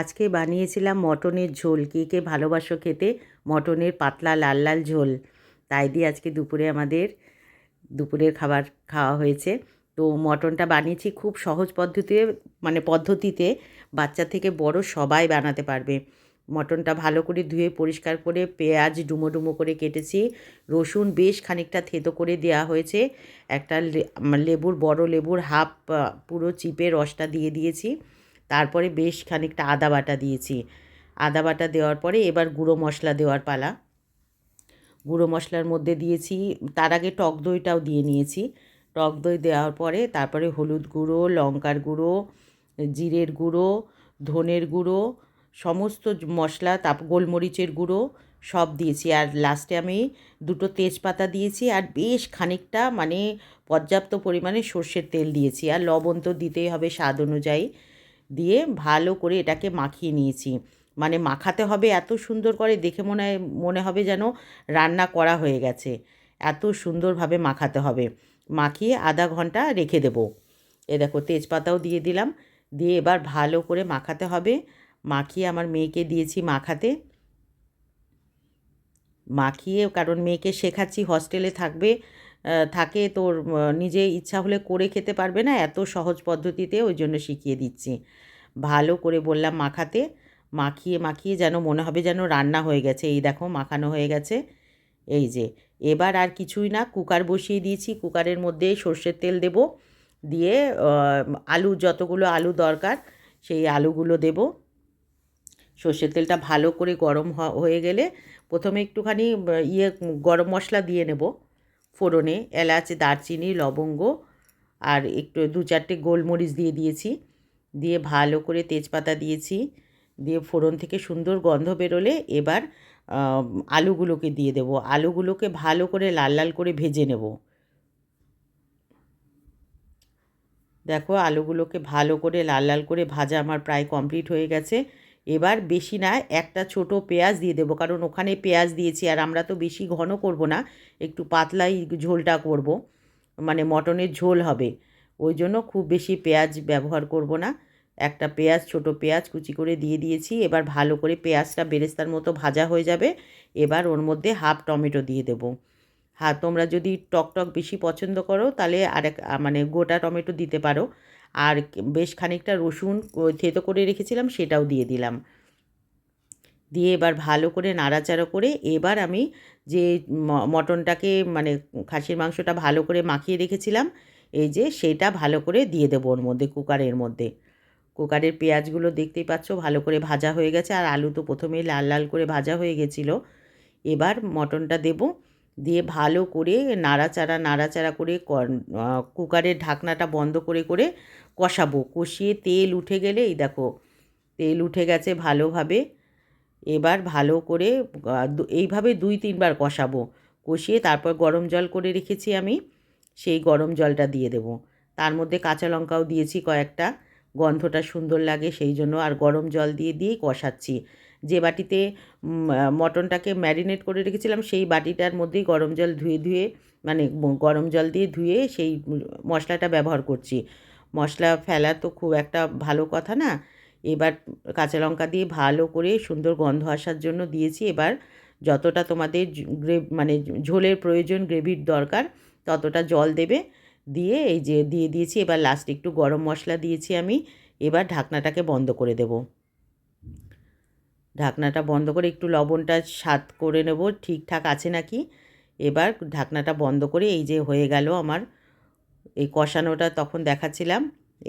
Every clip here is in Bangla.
আজকে বানিয়েছিলাম মটনের ঝোল। কে কে ভালোবাসো খেতে, মটনের পাতলা লাল লাল ঝোল। তাই দিয়ে আজকে দুপুরে আমাদের, দুপুরের খাবার খাওয়া হয়েছে। তো মটনটা বানিয়েছি খুব সহজ পদ্ধতিতে মানে পদ্ধতিতে বাচ্চা থেকে বড় সবাই বানাতে পারবে। মটনটা ভালো করে ধুয়ে পরিষ্কার করে পেঁয়াজ ডুমো ডুমো করে কেটেছি। রসুন বেশ খানিকটা থেতো করে দেওয়া হয়েছে। একটা লেবুর বড় লেবুর হাফ পুরো চিপে রসটা দিয়ে দিয়েছি। তারপরে বেশ খানিকটা আদা বাটা দিয়েছি। আদা বাটা দেওয়ার পরে এবার গুঁড়ো মশলা দেওয়ার পালা। গুঁড়ো মশলার মধ্যে দিয়েছি, তার আগে টক দইটাও দিয়ে নিয়েছি। টক দই দেওয়ার পরে তারপরে হলুদ গুঁড়ো, লঙ্কার গুঁড়ো, জিরের গুঁড়ো, ধনের গুঁড়ো, সমস্ত মশলা, তাপ, গোলমরিচের গুঁড়ো সব দিয়েছি। আর লাস্টে আমি দুটো তেজপাতা দিয়েছি আর বেশ খানিকটা মানে পর্যাপ্ত পরিমাণে সর্ষের তেল দিয়েছি। আর লবণ তো দিতেই হবে স্বাদ অনুযায়ী। দিয়ে ভালো করে এটাকে মাখিয়ে নিয়েছি। মানে মাখাতে হবে এত সুন্দর করে দেখে মনে হয়, মনে হবে যেন রান্না করা হয়ে গেছে। এত সুন্দরভাবে মাখাতে হবে। মাখিয়ে আধা ঘণ্টা রেখে দেবো। এ দেখো, তেজপাতাও দিয়ে দিলাম। দিয়ে এবার ভালো করে মাখাতে হবে। মাখিয়ে আমার মেয়েকে দিয়েছি মাখাতে। মাখিয়ে কারণ মেয়েকে শেখাচ্ছি, হস্টেলে থাকবে। থাকে তোর নিজে ইচ্ছা হলে করে খেতে পারবে না, এত সহজ পদ্ধতিতে ওই জন্য শিখিয়ে দিচ্ছি। ভালো করে বললাম মাখাতে, মাখিয়ে মাখিয়ে যেন মনে হবে যেন রান্না হয়ে গেছে। এই দেখো মাখানো হয়ে গেছে। এই যে, এবার আর কিছুই না, কুকার বসিয়ে দিয়েছি। কুকারের মধ্যে সর্ষের তেল দেব, দিয়ে আলু, যতগুলো আলু দরকার, সেই আলুগুলো দেব। সর্ষের তেলটা ভালো করে গরম হয়ে গেলে প্রথমে একটুখানি ইয়ে গরম মশলা দিয়ে নেব। ফোড়নে, এলাচ, দারচিনি, লবঙ্গ আর একটু দু চারটে গোলমরিচ দিয়ে দিয়েছি। দিয়ে ভালো করে তেজপাতা দিয়েছি। দিয়ে ফোড়ন থেকে সুন্দর গন্ধ বেরোলে এবার আলুগুলোকে দিয়ে দেবো। আলুগুলোকে ভালো করে লাল লাল করে ভেজে নেব। দেখো, আলুগুলোকে ভালো করে লাল লাল করে ভাজা আমার প্রায় কমপ্লিট হয়ে গেছে। এবার বেশি না, একটা ছোট পেঁয়াজ দিয়ে দেবো। কারণ ওখানে পেঁয়াজ দিয়েছি আর আমরা তো বেশি ঘন করব না, একটু পাতলাই ঝোলটা করব। মানে মটনের ঝোল হবে। ওই জন্য খুব বেশি পেঁয়াজ ব্যবহার করব না। একটা পেঁয়াজ, ছোট পেঁয়াজ কুচি করে দিয়ে দিয়েছি। এবার ভালো করে পেঁয়াজটা বেরেস্তার মতো ভাজা হয়ে যাবে। এবার ওর মধ্যে হাফ টমেটো দিয়ে দেবো। হ্যাঁ তোমরা যদি টক টক বেশি পছন্দ করো, তাহলে আরেক মানে গোটা টমেটো দিতে পারো। আর বেশ খানিকটা রসুন থেতো করে রেখেছিলাম, সেটাও দিয়ে দিলাম। দিয়ে এবার ভালো করে নাড়াচাড়া করে এবার আমি যে মটনটাকে মানে খাসির মাংসটা ভালো করে মাখিয়ে রেখেছিলাম, এই যে সেটা ভালো করে দিয়ে দেবো ওর মধ্যে, কুকারের মধ্যে। কুকারের পেঁয়াজগুলো দেখতেই পাচ্ছ ভালো করে ভাজা হয়ে গেছে, আর আলু তো প্রথমেই লাল লাল করে ভাজা হয়ে গেছিল। এবার মটনটা দেব দিয়ে ভালো করে নাড়াচাড়া নাড়াচাড়া করে কুকারের ঢাকনাটা বন্ধ করে করে কষাবো। কষিয়ে তেল উঠে গেলে এই দেখো, তেল উঠে গেছে ভালোভাবে। এবার ভালো করে এইভাবে দুই, তিনবার কষাবো। কষিয়ে তারপর গরম জল করে রেখেছি আমি, সেই গরম জলটা দিয়ে দেবো। তার মধ্যে কাঁচা লঙ্কাও দিয়েছি কয়েকটা, গন্ধটা সুন্দর লাগে সেই জন্য। আর গরম জল দিয়ে দিয়েই কষাচ্ছি। যে বাটিতে মটনটাকে ম্যারিনেট করে রেখেছিলাম, সেই বাটিটার মধ্যেই গরম জল ধুয়ে ধুয়ে মানে গরম জল দিয়ে ধুয়ে সেই মশলাটা ব্যবহার করছি। মশলা ফেলা তো খুব একটা ভালো কথা না। এবার কাঁচা লঙ্কা দিয়ে ভালো করে সুন্দর গন্ধ আসার জন্য দিয়েছি। এবার যতটা তোমাদের গ্রেভ মানে ঝোলের প্রয়োজন গ্রেভির দরকার, ততটা জল দেবে। দিয়ে এই যে, দিয়ে দিয়েছি, এবার লাস্ট একটু গরম মশলা দিয়েছি আমি। এবার ঢাকনাটাকে বন্ধ করে দেব। ঢাকনাটা বন্ধ করে একটু লবণটা স্বাদ করে নেব, ঠিকঠাক আছে নাকি? এবার ঢাকনাটা বন্ধ করে এই যে হয়ে গেল আমার, এই কষানোটা তখন দেখাচ্ছিলাম,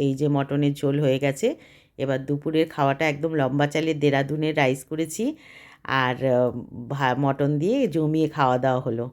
এই যে মটনের ঝোল হয়ে গেছে। এবার দুপুরের খাওয়াটা একদম লম্বা চালে দেরাদুনের রাইস করেছি, আর মটন দিয়ে জমিয়ে খাওয়া দাওয়া হলো।